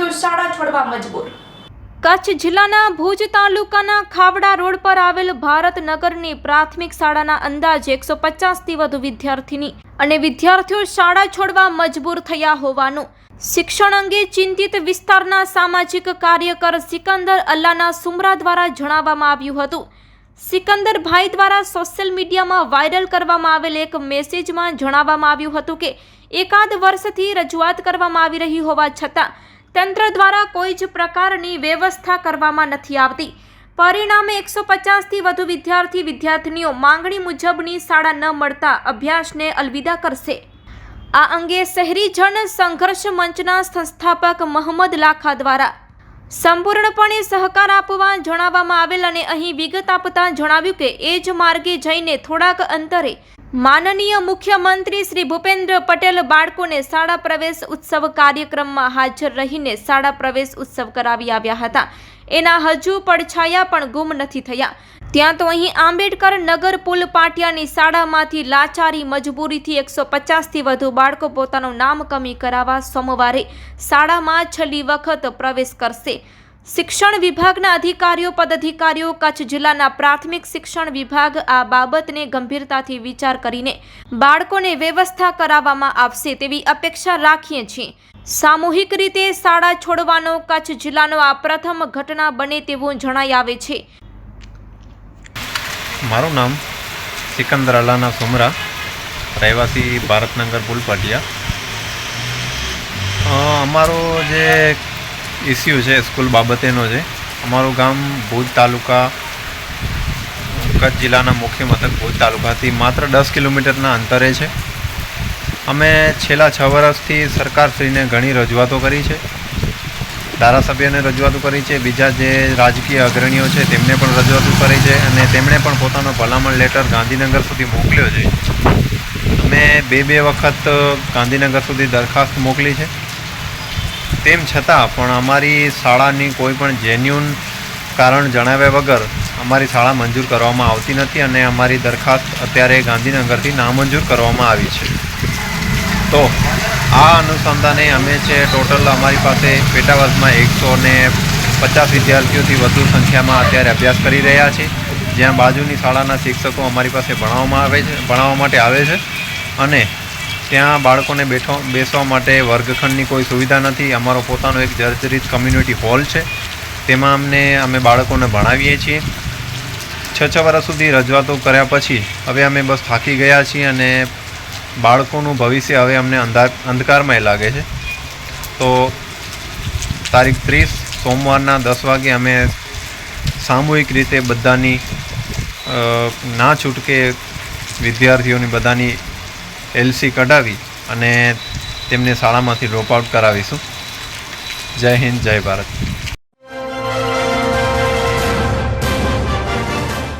છોડવા મજબૂર. કચ્છ જિલ્લાના ભુજ તાલુકાના ખાવડા રોડ પર આવેલ ભારતનગરની પ્રાથમિક શાળાના અંદાજે એકસો પચાસથી વધુ વિદ્યાર્થીની અને વિદ્યાર્થીઓ શાળા છોડવા મજબૂર થયા હોવાનું. શિક્ષણ અંગે ચિંતિત વિસ્તારના સામાજિક કાર્યકર સિકંદર અલ્લાના સુમરા દ્વારા જણાવવામાં આવ્યું હતું. સિકંદરભાઈ દ્વારા સોશિયલ મીડિયામાં વાયરલ કરવામાં આવેલ એક મેસેજમાં જણાવવામાં આવ્યું હતું કે, એકાદ વર્ષથી રજૂઆત કરવામાં આવી રહી હોવા છતાં તંત્ર દ્વારા કોઈ જ પ્રકારની વ્યવસ્થા કરવામાં નથી આવતી. પરિણામે એકસો પચાસથી વધુ વિદ્યાર્થી વિદ્યાર્થીનીઓ માંગણી મુજબની શાળા ન મળતા અભ્યાસને અલવિદા કરશે. આ અંગે શહેરીજન સંઘર્ષ મંચના સંસ્થાપક મોહમ્મદ લાખા દ્વારા સંપૂર્ણપણે સહકાર આપવા જણાવવામાં આવેલ અને અહીં વિગત આપતા જણાવ્યું કે એ જ માર્ગે જઈને થોડાક અંતરે માનનીય મુખ્યમંત્રી શ્રી ભૂપેન્દ્ર પટેલ બાળકોને શાળા પ્રવેશ ઉત્સવ કાર્યક્રમમાં હાજર રહીને શાળા પ્રવેશ ઉત્સવ કરાવી આવ્યા હતા. એના હજુ પડછાયા પણ ગુમ નથી થયા. ત્યાં તો અહીં આંબેડકર નગર પુલ પાટિયાની શાળામાંથી લાચારી મજબૂરીથી એકસો પચાસથી વધુ બાળકો પોતાનું નામ કમી કરાવવા સોમવારે શાળામાં છેલ્લી વખત પ્રવેશ કરશે. શિક્ષણ વિભાગના અધિકારીઓ, પદાધિકારીઓ, કચ્છ જિલ્લાના પ્રાથમિક શિક્ષણ વિભાગ આ બાબતને ગંભીરતાથી વિચાર કરીને બાળકોને વ્યવસ્થા કરાવવામાં આવશે તેવી અપેક્ષા રાખીએ છીએ. સામૂહિક રીતે શાળા છોડવાનો કચ્છ જિલ્લાનો આ પ્રથમ ઘટના બને તેવું જણાઈ આવે છે. મારું નામ સિકંદર અલાના સુમરા, રહેવાસી ભારતનગર પુલપાટિયા અમારો જે ઇસ્યુ છે સ્કૂલ બાબતેનો છે. અમારું ગામ ભુજ તાલુકા, કચ્છ જિલ્લાના મુખ્ય મથક ભુજ તાલુકાથી માત્ર દસ કિલોમીટરના અંતરે છે. અમે છેલ્લા છ વર્ષથી સરકારશ્રીને ઘણી રજૂઆતો કરી છે. ધારાસભ્યને રજૂઆતો કરી છે. બીજા જે રાજકીય અગ્રણીઓ છે, તેમને પણ રજૂઆતો કરી છે અને તેમણે પણ પોતાનો ભલામણ લેટર ગાંધીનગર સુધી મોકલ્યો છે. અમે બે બે વખત ગાંધીનગર સુધી દરખાસ્ત મોકલી છે. તેમ છતાં પણ અમારી શાળાની કોઈ પણ જેન્યુન કારણ જણાવ્યા વગર અમારી શાળા મંજૂર કરવામાં આવતી નથી અને અમારી દરખાસ્ત અત્યારે ગાંધીનગરથી નામંજૂર કરવામાં આવી છે. તો આ અનુસંધાને અમે છે ટોટલ અમારી પાસે પેટા વર્ષમાં એકસો ને પચાસ વિદ્યાર્થીઓથી વધુ સંખ્યામાં અત્યારે અભ્યાસ કરી રહ્યા છે. જ્યાં બાજુની શાળાના શિક્ષકો અમારી પાસે ભણાવવામાં આવે છે, ભણાવવા માટે આવે છે. અને ત્યાં બાળકોને બેઠો બેસવા માટે વર્ગખંડની કોઈ સુવિધા નથી. અમારો પોતાનો એક જર્જરિત કમ્યુનિટી હોલ છે. તેમાં અમને અમે બાળકોને ભણાવીએ છીએ. છ છ વર્ષ સુધી રજૂઆતો કર્યા પછી હવે અમે બસ થાકી ગયા છીએ અને બાળકોનું ભવિષ્ય હવે અમને અંધકારમય લાગે છે. તો તારીખ ત્રીસ, સોમવારના દસ વાગે અમે સામૂહિક રીતે બધાની ના છૂટકે વિદ્યાર્થીઓની બધાની એલસી કઢાવી અને તેમને શાળામાંથી ડ્રોપ આઉટ કરાવીશું. જય હિન્દ જય ભારત.